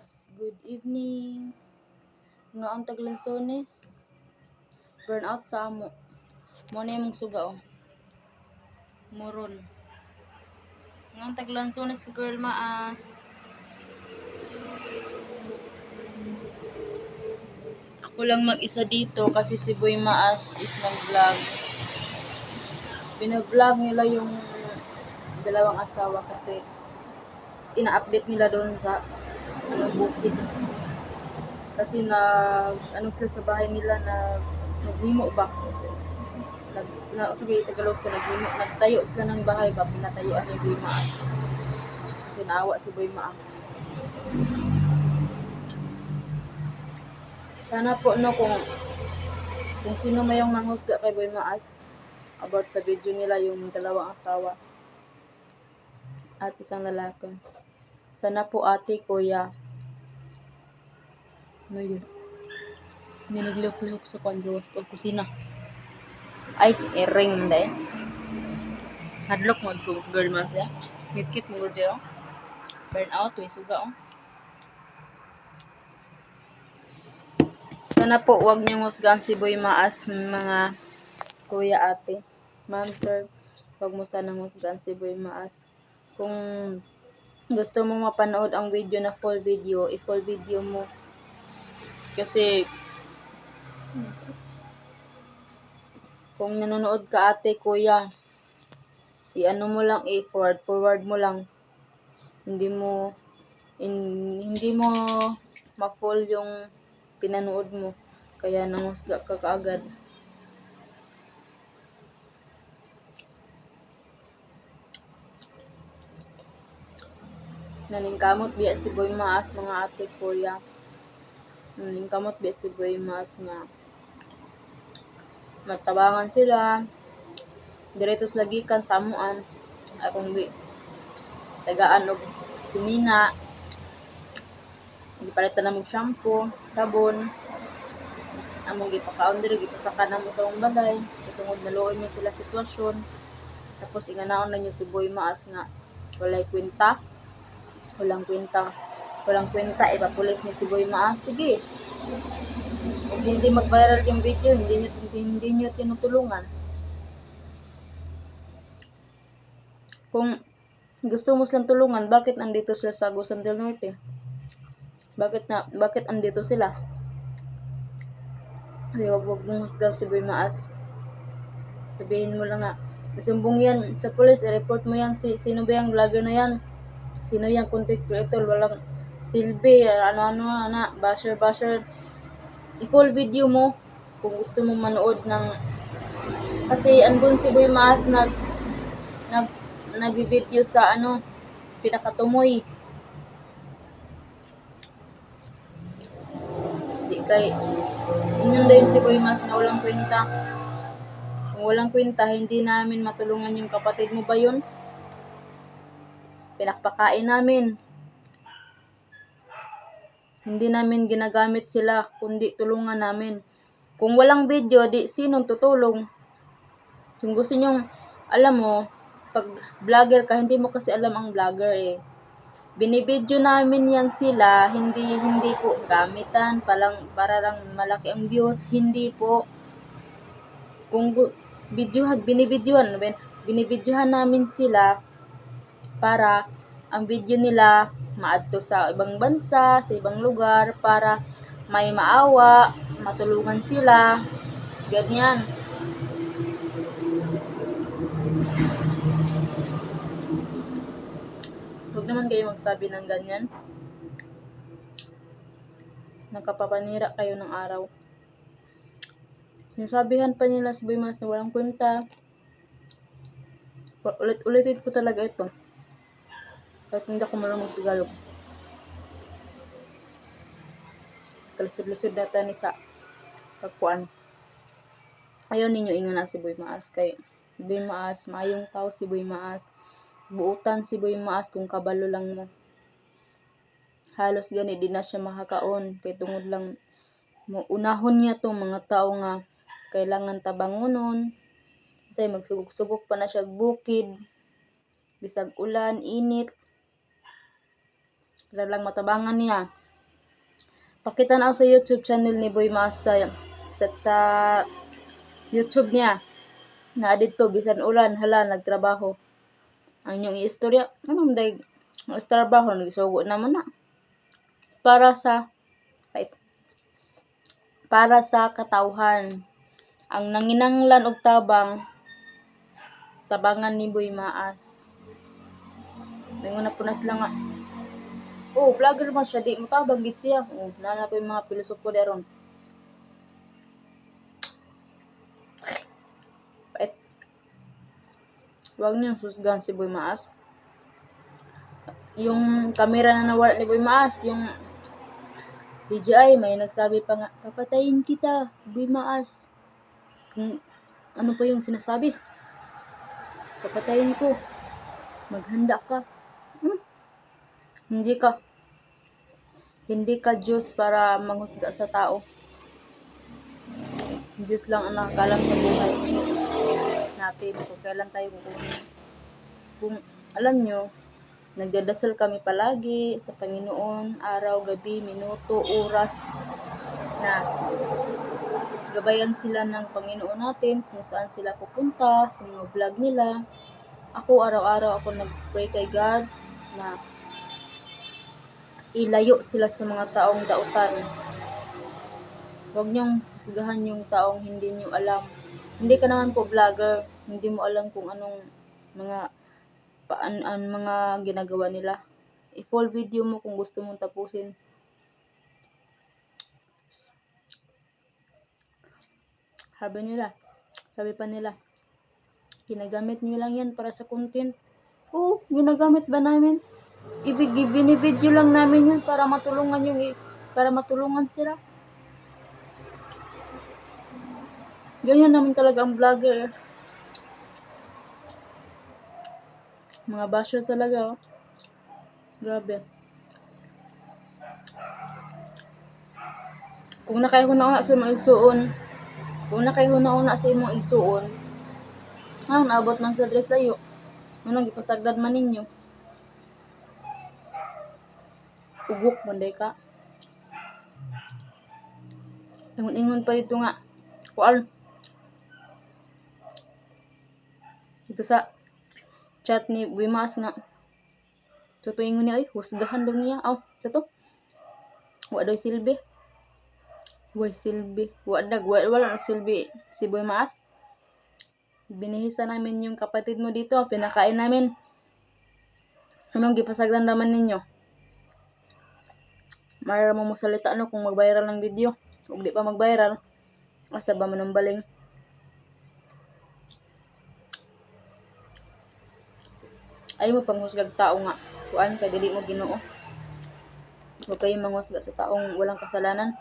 Maas. Good evening. Nga ang taglansones. Burn out sa amo. Mo na yung suga oh. Moron. Nga ang taglansones ka girl Maas. Ako lang mag-isa dito kasi si Boy Maas is nag-vlog. Bina-vlog nila yung dalawang asawa kasi ina-update nila doon sa ano, bukid. Kasi nag ano sila sa bahay nila na naglimo ba? Nag, na, sige, Tagalog sa naglimo. Nagtayo sila ng bahay ba? Pinatayuan ni Boy Maas. Kasi naawa si Boy Maas. Sana po no kung kung sino may yung nanghusga kay Boy Maas about sa video nila yung dalawang asawa at isang lalaki. Sana po ate, kuya. Yun? Ninaglihok-lihok sa kwan gawas ko kusina. Ay, i-ring dahil. Hadlock mo ko girl mas ya. Kit-kit mo ko dito. Burn out, may suga oh. Sana po wag niyong husgahan si Boy Maas mga kuya ate. Ma'am sir, wag mo sanang husgahan si Boy Maas. Kung gusto mo mapanood ang video na full video, i-full video mo. Kasi kung nanonood ka ate, kuya, i-ano mo lang, i-forward, forward mo lang. Hindi mo, in, hindi mo ma-full yung pinanood mo. Kaya nanghusga ka kaagad. Naningkamot biya si Boy Maas mga ate kuya. Naningkamot biya si Boy Maas nga matabangan sila. Diretos lagi kan samuan. Akong di tagaan og sinina. Gipalitan na mo shampoo, sabon. Among gipakaon diri gipasaka na mo sa akong balay. Tungod naluoy mi sila sitwasyon. Tapos inganaon na niyo si Boy Maas nga walay kwenta walang kwenta walang kwenta ipapulis niyo si Boy Maas sige. Kung hindi mag-viral yung video hindi niyo hindi niyo tinutulungan. Kung gusto mo silang tulungan bakit andito sila sa Agusan del Norte? Bakit na bakit andito sila? Ay wag mong husgan si Boy Maas sabihin mo lang nga isumbong yan sa police i-report mo yan. Si sino ba yung vlogger na yan? Sino yung content creator? Walang silbi ano-ano na basher basher. I-full video mo kung gusto mo manood ng kasi andun si Boy Maas nag nag nagbi-video sa ano pinakatumoy. Di kay inyon din si Boy Maas na walang kwenta. Kung walang kwenta hindi namin matulungan yung kapatid mo ba yun? Pinakpakain namin. Hindi namin ginagamit sila, kundi tulungan namin. Kung walang video, di sinong tutulong? Kung gusto nyong, alam mo, pag vlogger ka, hindi mo kasi alam ang vlogger eh. Binibidyo namin yan sila, hindi hindi po gamitan, palang para lang malaki ang views, hindi po. Kung gu- video binibidyohan, bin- binibidyohan namin sila para ang video nila maadto sa ibang bansa, sa ibang lugar para may maawa, matulungan sila. Ganyan. Huwag naman kayo magsabi ng ganyan. Nakapapanira kayo ng araw. Sinasabihan pa nila si Boy Mas na walang kwenta. Ulit-ulitin ko talaga ito. Kahit hindi ako marunong Tagalog. Kalisod-lisod data ni sa pagkuan. Ayaw ninyo ingon na si Boy Maas kay Boy Maas, maayong tao si Boy Maas. Buutan si Boy Maas kung kabalo lang mo. Halos gani di na siya makakaon kay tungod lang unahon niya tong mga tao nga kailangan tabangonon. Kasi magsugok-sugok pa na siya bukid. Bisag ulan, init, para lang matabangan niya. Pakita na sa YouTube channel ni Boy Mas sa, sa, YouTube niya. Na dito bisan ulan hala nagtrabaho. Ang inyong istorya, anong day ang trabaho nagsugo naman na. Para sa wait, para sa katauhan. Ang nanginanglan og tabang tabangan ni Boy Maas. Mingon na po na sila nga. Oh, vlogger man siya. Di mo tabang gid siya. Oh, nana po yung mga pilosopo deron. Pait. Huwag niyang susgan si Boy Maas. Yung camera na nawala ni Boy Maas, yung DJI, may nagsabi pa nga, papatayin kita, Boy Maas. Kung ano pa yung sinasabi? Papatayin ko. Maghanda ka. Hmm? Hindi ka. Hindi ka Diyos para manghusga sa tao. Diyos lang ang nakakalam sa buhay natin kung kailan tayo kukunin. Kung alam nyo, nagdadasal kami palagi sa Panginoon, araw, gabi, minuto, oras na gabayan sila ng Panginoon natin kung saan sila pupunta, sa mga vlog nila. Ako araw-araw ako nag-pray kay God na ilayo sila sa mga taong dautan. Huwag niyong husgahan yung taong hindi niyo alam. Hindi ka naman po vlogger, hindi mo alam kung anong mga paan ang mga ginagawa nila. I-full video mo kung gusto mong tapusin. Sabi nila, sabi pa nila, ginagamit nyo lang yan para sa content. Oo, ginagamit ba namin? Ibig binibidyo lang namin yan para matulungan yung para matulungan sila. Ganyan naman talaga ang vlogger. eh. Mga basher talaga, oh. Grabe. Kung nakahuna-una sa imong igsuon, kung nakahuna-una sa imong igsuon, ah, naabot man sa dress layo. Anong gipasagdad man ninyo? Ugok manday ka. Ingon-ingon pa dito nga. Kuan. Ito sa chat ni Wimas nga. So tuwing niya ay husgahan daw niya. Aw, sa to. Wa daw silbi. Wa silbi. Wa dag wa wala na silbi si Boy Maas. Binihisa namin yung kapatid mo dito, pinakain namin. Anong gipasagdan naman ninyo? Mara mo salita no kung mag-viral ng video. Kung di pa mag-viral, asa ba man ang baling? Ay mo panghusgag tao nga. Kuan kay dili mo Ginoo. Huwag kayong manghusga sa taong walang kasalanan.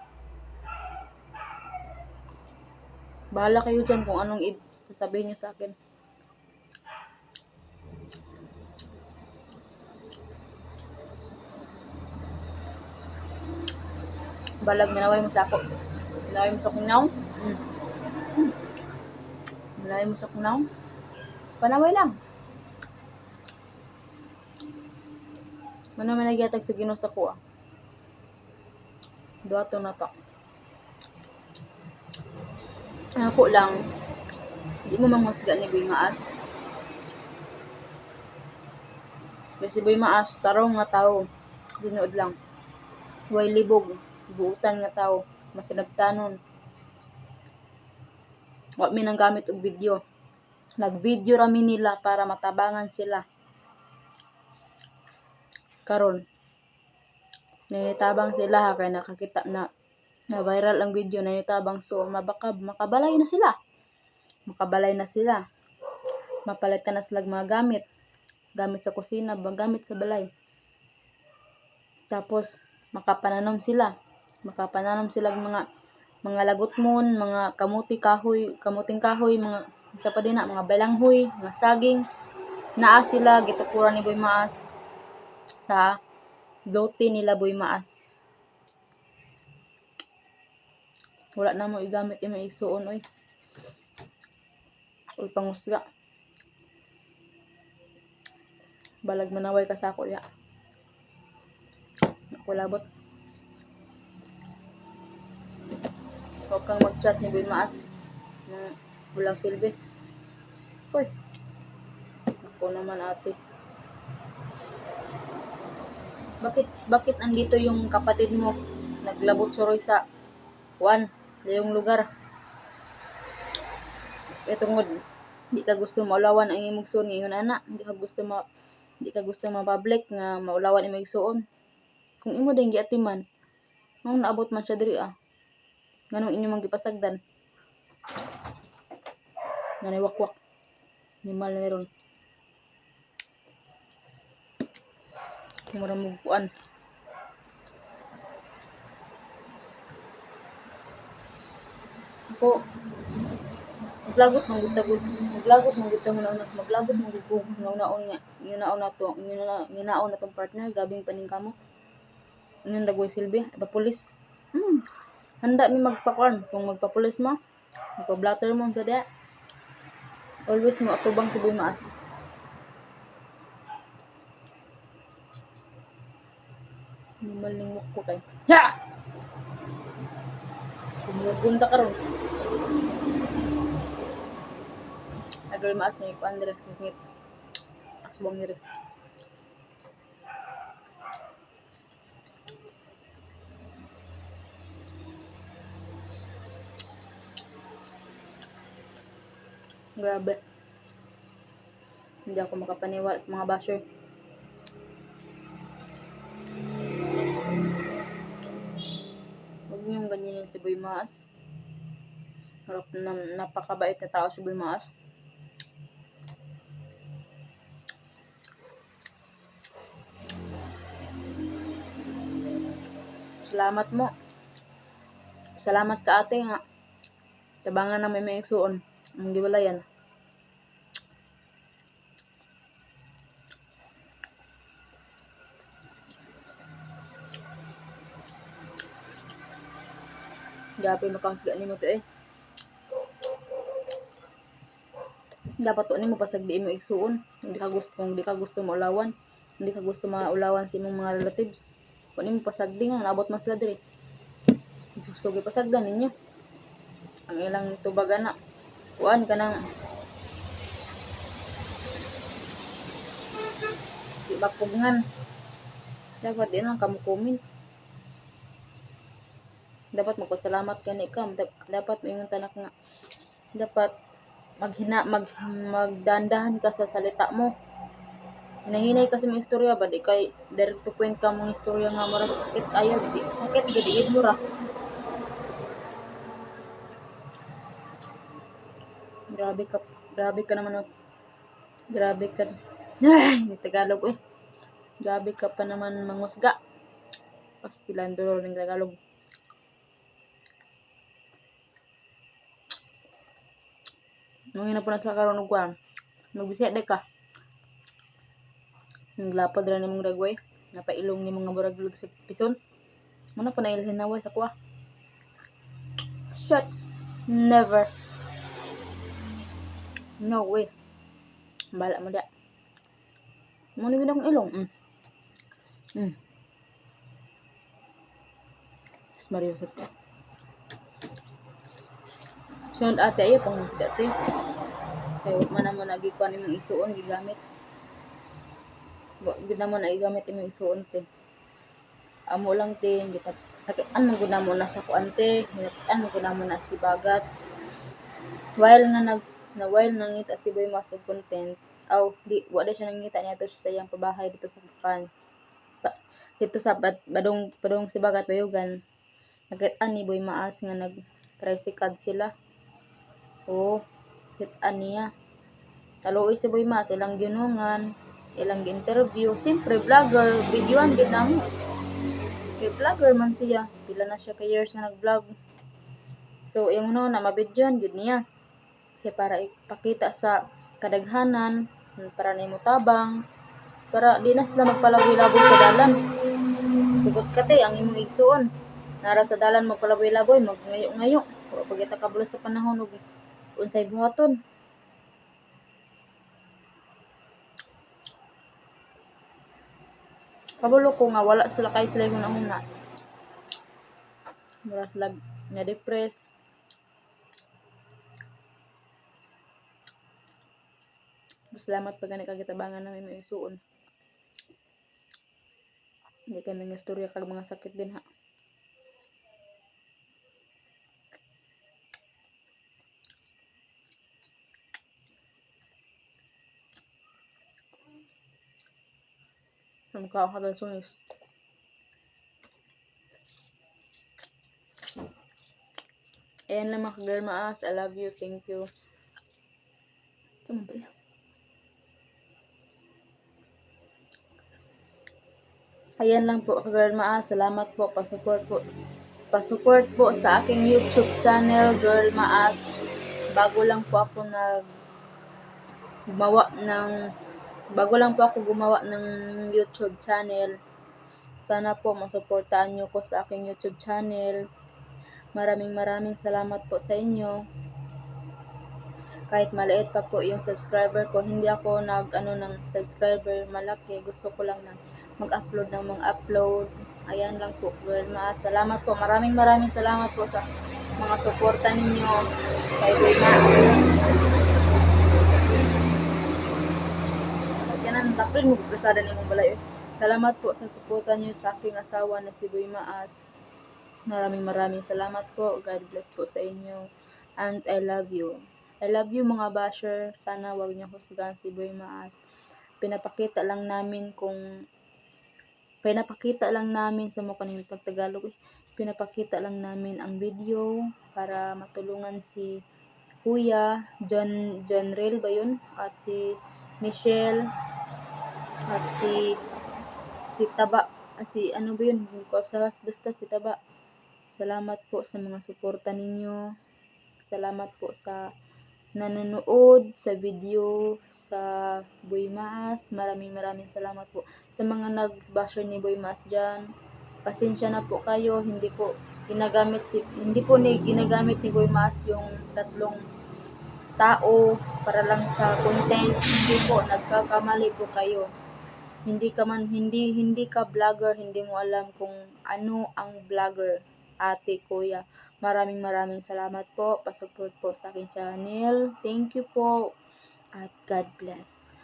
Bahala kayo dyan kung anong sasabihin nyo sa akin. Balag minaway mo sa ako. Minaway mo sa kunaw. Mm. Mm. Mo sa kunaw. Panaway lang. Mano man nagyatag sa Ginoo sa kuha. Duato na to. Ako lang, di mo manghusga ni Boy Maas. Kasi Boy Maas, tarong nga tao. Dinood lang. Way libog. Buutan nga tao. Masinabtanon. Wa mi nang gamit og video. Nag-video rami nila para matabangan sila. Karon. Nitabang sila ha kaya nakakita na na viral ang video na nitabang so mabaka makabalay na sila. Makabalay na sila. Mapalitan na sila mga gamit. Gamit sa kusina, gamit sa balay. Tapos makapananom sila. Makapananom sila mga mga lagutmon, mga kamuti kahoy, kamuting kahoy, mga sa pa din na, mga balanghoy, mga saging. Naa sila gitukuran ni Boy Maas sa lote nila Boy Maas. Wala na mo igamit yung mga igsuon, oy. Uy, pangusga. Balag manaway ka sa ako, ya. Ako Huwag kang mag-chat ni Boy Maas. Nung walang silbi. Hoy. Ako naman ate. Bakit, bakit andito yung kapatid mo? Naglabot suroy sa Juan, yung lugar. Ito ngod, di ka gusto maulawan ang imong suon ngayon ana, di ka gusto ma di ka gusto ma-public nga maulawan imong suon. Kung imo din giatiman, mao naabot man siya diri ah. Nganong inyo mang gipasagdan? Nanay wakwak. Nimal na ron. Mura mo kuan. Ako, maglagot tagod maglagot man gud tagod una maglagot man gud ko nginaon nga nginaon na to nginaon na tong partner grabing paningkamot Inyong dagoy silbi, ba pulis. Hmm. Handa mi magpakuan kung magpapulis mo. Magpa-blatter mo sa dia. Always mo atubang si Boy Maas. Malingwak ko kay. Ha! Kumugunta ka ron. Agol maas na yung pandre. Ngit. Asbang nire. Grabe. Hindi ako makapaniwala sa mga basher. Huwag niyong ganyanin si Boy Maas. Napakabait na tao si Boy Maas. Salamat mo. Salamat ka ate nga. Tabangan na may may Ang giwalayan. Gabi makahusga ni mo to eh. Dapat to ni mo pasag di mo igsuon. Hindi ka gusto kung di ka gusto mo ulawan. Hindi ka gusto maulawan sa imong mga relatives. Kung ni mo pasagdi nga nabot man sila diri. Gusto gi pasagdan ninyo. Ang ilang tubaga na. Kuan ka nang di mapugngan. Dapat di lang kamukumin. Dapat magpasalamat ka ni Kam. Dap- Dapat may tanak nga. Dapat maghina mag magdandahan ka sa salita mo. Hinahinay kasi mga istorya ba di kay direct to point ka mga istorya nga mura sakit kayo sakit gid mura. Grabe ka grabe ka naman oh. Grabe ka. Ay, Tagalog eh. Grabe ka pa naman mangusga. Pastilan dolor ng Tagalog. Nung ina po na sa karon og kwan. Nagbisaya day ka. Naglapad ra nimong dagway. Napailong ni mga murag sa pison. Muna pa nailhin naway sa kuha. Shut. Never. No way. Bala mo da. Muna gid akong ilong. Mm. Mm. Mas Mario sa to. Sunod ate ayo pang musga ate. Kaya wag man mo nagikuan imong isuon gigamit. Wa gid na mo na igamit imong isuon te. Amo lang te gitap. Nakitaan mo na mo na sa kuante, nakitaan mo na mo si bagat. While nga nags na while nangita si Boy og content, aw di wa da siya nangita niya to siya sa iyang pabahay dito sa kan. Pa, dito sa bad, badong padong si bagat bayugan. Nakitaan ni Boy Maas nga nag tricycad sila. Oo, kitaan niya. Taluoy si Boy Mas, ilang ginungan, ilang interview. Siyempre, vlogger, videoan din na mo. Kay vlogger man siya. Pila na siya ka years nga nag-vlog. So, yung ano na mabidyoan, yun niya. Kaya para ipakita sa kadaghanan, para na tabang, para di na sila magpalaboy-laboy sa dalan. Sugot ka te, ang imong igsuon. Nara sa dalan magpalaboy-laboy, magngayo-ngayo. O pagkita kabulo sa panahon, ug unsay buhaton. Kabulo ko nga wala sila kay sila hunahuna. Mura sila na depress. Salamat pag gani kagitabangan namin mo isuon. Hindi kami ng istorya kag mga sakit din ha. Ang habang sunis. Ayan lang mga girl maas. I love you. Thank you. Yan? Ayan lang po, girl maas. Salamat po. Pasupport po. Pasupport po sa aking YouTube channel, Girl Maas. Bago lang po ako nag gumawa ng bago lang po ako gumawa ng YouTube channel. Sana po masuportahan niyo ko sa aking YouTube channel. Maraming maraming salamat po sa inyo. Kahit maliit pa po yung subscriber ko, hindi ako nag ano ng subscriber malaki. Gusto ko lang na mag-upload ng mga upload. Ayan lang po, ma. Salamat po. Maraming maraming salamat po sa mga suporta ninyo kay Boy Ma. Sa kanan, tapos mo presada ni mong balay. Salamat po sa suporta niyo sa aking asawa na si Boy Maas. Maraming maraming salamat po. God bless po sa inyo. And I love you. I love you mga basher. Sana wag niyo husgahan si Boy Maas. Pinapakita lang namin kung pinapakita lang namin sa mga kanina pag Tagalog eh. Pinapakita lang namin ang video para matulungan si Kuya John John Rail ba yun? At si Michelle at si si Taba ah, si ano ba yun? Basta si Taba. Salamat po sa mga suporta ninyo. Salamat po sa nanonood sa video sa Boy Mas. Maraming maraming salamat po sa mga nag-basher ni Boy Mas dyan. Pasensya na po kayo, hindi po ginagamit si hindi po ni ginagamit ni Boy Mas yung tatlong tao para lang sa content. Hindi po nagkakamali po kayo. Hindi ka man hindi hindi ka vlogger, hindi mo alam kung ano ang vlogger. Ate, kuya, maraming maraming salamat po. Pasupport po sa aking channel. Thank you po. At God bless.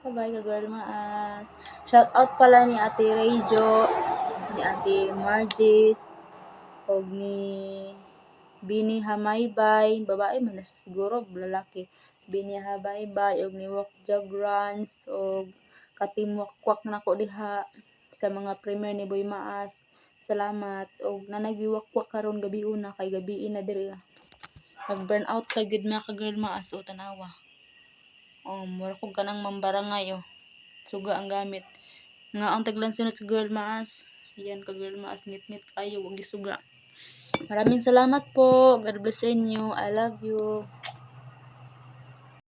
Bye-bye ka girl maas. Shout out pala ni Ate Rayjo, ni Ate Margis, o ni Bini Hamaybay, babae man na siguro, lalaki. Bini Hamaybay, og ni Wok Jagrans, og katimwak-kwak na ko diha sa mga premier ni Boy Maas. Salamat. Og nanagiwak-kwak karon gabi una kay gabi na diri. Nag burn out kay gud mga ka girl maas o tanawa. Oh, mura ko kanang mambarangay oh. Suga ang gamit. Nga ang taglan sunod sa girl maas. Ayan ka girl maas ngit-ngit kayo wag isuga. Maraming salamat po. God bless inyo. I love you.